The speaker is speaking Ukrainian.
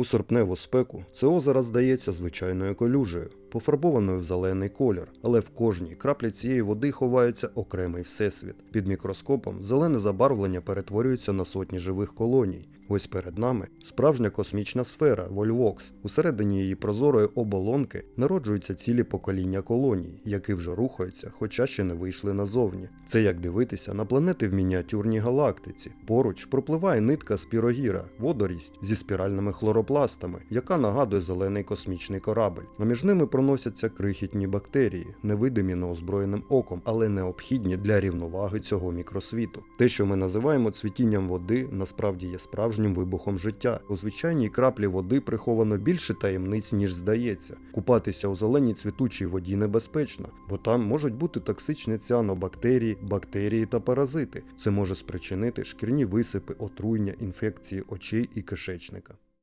У серпневу спеку це озеро здається звичайною колюжею, пофарбованою в зелений колір, але в кожній краплі цієї води ховається окремий всесвіт. Під мікроскопом зелене забарвлення перетворюється на сотні живих колоній. Ось перед нами справжня космічна сфера Вольвокс. Усередині її прозорої оболонки народжуються цілі покоління колоній, які вже рухаються, хоча ще не вийшли назовні. Це як дивитися на планети в мініатюрній галактиці. Поруч пропливає нитка спірогіра, водорість зі спіральними хлоропластами, яка нагадує зелений космічний корабль. А між ними проносяться крихітні бактерії, невидимі неозброєним оком, але необхідні для рівноваги цього мікросвіту. Те, що ми називаємо цвітінням води, насправді є справжнім вибухом життя. У звичайній краплі води приховано більше таємниць, ніж здається. Купатися у зеленій цвітучій воді небезпечно, бо там можуть бути токсичні ціанобактерії, бактерії та паразити. Це може спричинити шкірні висипи, отруєння, інфекції очей і кишечника.